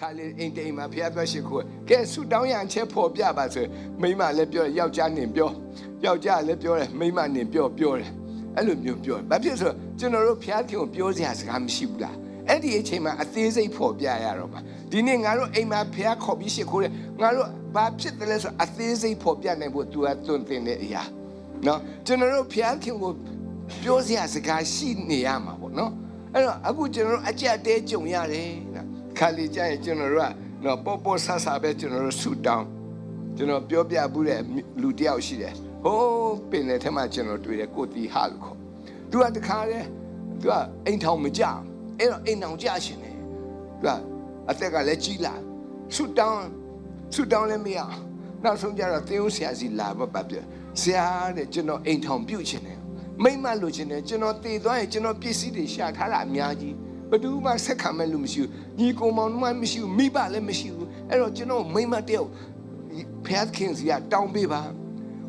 ခါလေအိမ်တိမ်မှာဖះပြောရှိခိုးကဲဆူတောင်းရန်ချက်ဖော်ပြပါဆိုမိမလည်းပြောယောက်ျားနေပြောယောက်ျားလည်းပြောတယ်မိမနေပြောပြောတယ်အဲ့လိုမျိုးပြောဘာဖြစ်ဆိုကျွန်တော်တို့ဖះခင်ကိုပြောစရာစကားမရှိဘူးလားအဲ့ဒီအချိန်မှာအသေးစိတ်ဖော်ပြရတော့မှာဒီနေ့ငါတို့အိမ်မှာဖះခေါ်ပြီးရှိခိုးတယ်ငါတို့ဘာဖြစ်တယ်လဲဆိုအသေးစိတ်ဖော်ပြနိုင်ဖို့ तू ကသွန်သင်တဲ့အရာနော်ကျွန်တော်တို့ဖះခင်ကိုပြောစရာစကားရှိနေရမှာပေါ့နော်အဲ့တော့အခုကျွန်တော်တို့အကြက်တဲကြုံရတယ်နော် ခါလီကြရင်ကျွန်တော်တို့ကနော်ပေါ်ပေါ်ဆဆပဲကျွန်တော်တို့ဆူတောင်းကျွန်တော်ပြောပြဘူးတဲ့လူတစ်ယောက်ရှိတယ်ဟိုးပင်တဲ့ထက်မှကျွန်တော်တွေ့တယ်ကိုတီဟာလို့ခေါ်သူကတခါတည်းသူကအိမ်ထောင်မကြအဲ့တော့အိမ်ထောင်ကြရှင်တယ်သူကအသက်ကလည်းကြီးလာဆူတောင်းဆူတောင်းလည်းမရနောက်ဆုံးကျတော့တင်းဦးဆရာစီလာမပတ်ပြဆရာတဲ့ကျွန်တော်အိမ်ထောင်ပြုတ်ချင်တယ်မိမ့်မလို့ချင်တယ်ကျွန်တော်တည်သွားရင်ကျွန်တော်ပစ္စည်းတွေရှာထားတာအများကြီး ဘယ်သူမှဆက်ခံမဲ့လူမရှိဘူးညီကောင်မောင်မှမရှိဘူးမိဘလည်းမရှိဘူးအဲ့တော့ကျွန်တော်မိမ့်မတယောက်ဖျားခင်စီကတောင်းပေးပါ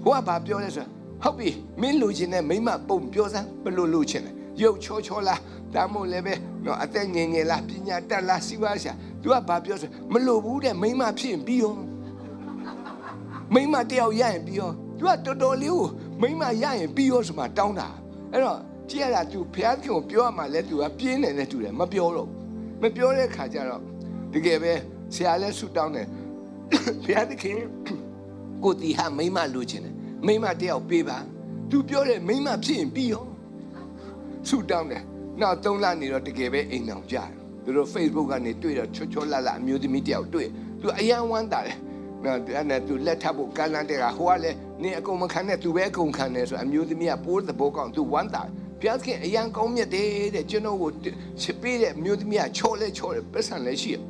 ဟိုကဘာပြောလဲဆိုဟုတ်ပြီမင်းလူချင်းနဲ့မိမပုံပြောစမ်းဘယ်လိုလူချင်းလဲရုပ်ချောချောလားဒါမှမဟုတ်လည်းပဲနော်အသက်ငယ်ငယ်လားပညာတတ်လားစီးပွားရှာ तू ကဘာပြောဆိုမလိုဘူးတဲ့မိမဖြစ်ရင်ပြီးရောမိမတယောက်ရရင်ပြီးရော तू ကတော်တော်လေးကိုမိမရရင်ပြီးရောဆိုမှတောင်းတာအဲ့တော့ ကြည့်ရတာသူဘုရားသခင်ကိုပြောရမှာလဲသူကပြင်းတယ်နဲ့တူတယ်မပြောတော့မပြောတဲ့ခါကျတော့တကယ်ပဲဆရာလည်းဆူတောင်းတယ်ဘုရားသခင်ကိုတီဟာမိမလိုချင်တယ်မိမတယောက်ပေးပါသူပြောတယ်မိမဖြစ်ရင်ပြီးရောဆူတောင်းတယ်နောက်၃လနေတော့တကယ်ပဲအိမ်အောင်ကြတယ်သူတို့ Facebook ကနေတွေ့တော့ချောချောလလအမျိုးသမီးတယောက်တွေ့သူအယံဝမ်းတာတယ်နော်အဲ့နဲ့သူလက်ထပ်ဖို့ကမ်းလန်းတဲ့ကဟိုကလည်းနင်အကုန်မခံနဲ့သူပဲအကုန်ခံတယ်ဆိုအမျိုးသမီးကပိုးသဘောကောင်းသူဝမ်းတာတယ် ဘုရားခင်အယံကောင်းမြတ်တယ်တဲ့ကျွန်တော်ကိုချစ်ပေးတဲ့အမျိုးသမီးကချောလဲချောတယ်ပတ်စံလည်းရှိတယ်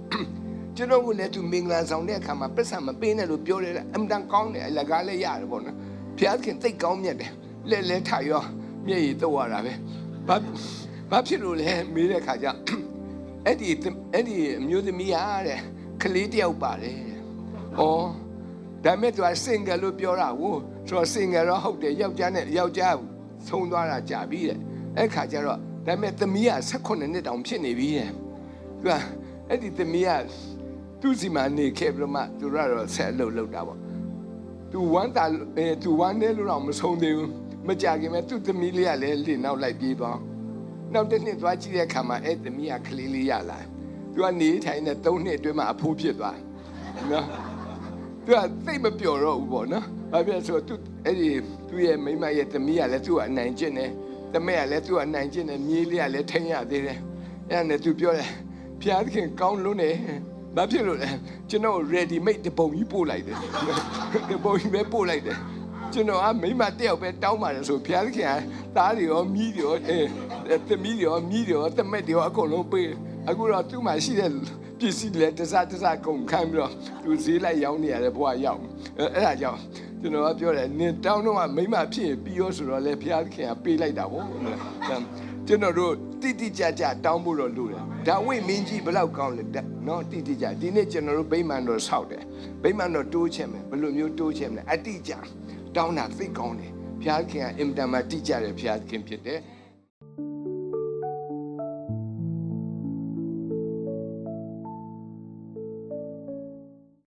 ကျွန်တော်ကလည်း तू မင်္ဂလာဆောင်တဲ့အခါမှာပတ်စံမပေးနဲ့လို့ပြောတယ်အမ်တန်ကောင်းတယ်အလကားလည်းရတယ်ပေါ့နော်ဘုရားခင်သိတ်ကောင်းမြတ်တယ်လဲလဲထရောမျက်ရည်တော့ရတာပဲဘာဘာဖြစ်လို့လဲမေးတဲ့ခါကျအဲ့ဒီအဲ့ဒီအမျိုးသမီးအားတဲ့ကလေးတယောက်ပါတယ်တဲ့။ဩဒါမဲ့သူက single လို့ပြောတာကိုဆိုတော့ single တော့ဟုတ်တယ်ယောက်ျားနဲ့ယောက်ျား ဆုံးသွားတာကြာပြီတဲ့။အဲ့ခါကျတော့ဒါမဲ့သမီးက18နှစ်တောင်ဖြစ်နေပြီတဲ့။သူကအဲ့ဒီသမီးကသူ့စီမှာနေခဲ့ပြီးတော့မှသူကတော့ဆက်အလုပ်လုပ်တာပေါ့။ तू ဝမ်းတာအဲ तू ဝမ်းနေလို့တော့မဆုံးသေးဘူး။မကြခင်မဲ့သူ့သမီးလေးကလည်းလင်းနောက်လိုက်ပြေးသွား။နောက်တစ်နှစ်သွားကြည့်တဲ့အခါမှာအဲ့သမီးကကလေးလေးရလာသူကနေထိုင်တဲ့၃နှစ်အတွင်းမှာအဖိုးဖြစ်သွားနော် သူကသိပ်မပျော်တော့ဘူးပေါ့နော်ဘာဖြစ်လဲဆိုတော့သူအဲ့ဒီသူ့ရဲ့မိန်းမရဲ့သမီးကလည်းသူ့ကိုအနိုင်ကျင့်တယ်တမက်ကလည်းသူ့ကိုအနိုင်ကျင့်တယ်မြေးလေးကလည်းထိန်ရသေးတယ်အဲ့ဒါနဲ့သူပြောတယ်ဖျားသခင်ကောင်းလွန်းတယ်ဘာဖြစ်လို့လဲကျွန်တော် ready made တပုံကြီးပို့လိုက်တယ်တပုံကြီးပဲပို့လိုက်တယ်ကျွန်တော်ကမိမတယောက်ပဲတောင်းပါတယ်ဆိုဘုရားသခင်ကသားတွေရောမြီးတွေရောအဲသမီးတွေရောမြီးတွေရောတမက်တွေရောအကုန်လုံးပေးအခုတော့သူ့မှာရှိတဲ့ ပစ္စည်းတွေလည်းတစတစကုန်ခံပြီးတော့သူဈေးလိုက်ရောင်းနေရတဲ့ဘဝရောက်အဲအဲ့ဒါကြောင့်ကျွန်တော်ကပြောတယ်နင်တောင်းတော့ကမိမဖြစ်ရင်ပြီးရောဆိုတော့လေဘုရားသခင်ကပေးလိုက်တာပေါ့ကျွန်တော်တို့တိတိကျကျတောင်းဖို့တော့လိုတယ်ဒါဝိမင်းကြီးဘယ်လောက်ကောင်းလဲနော်တိတိကျဒီနေ့ကျွန်တော်တို့ဗိမာန်တော်ဆောက်တယ်ဗိမာန်တော်တိုးချင်မယ်ဘယ်လိုမျိုးတိုးချင်မလဲအတိအကျတောင်းတာသိကောင်းတယ်ဘုရားခင်ကအင်တန်မှတိကျတယ်ဘုရားခင်ဖြစ်တယ်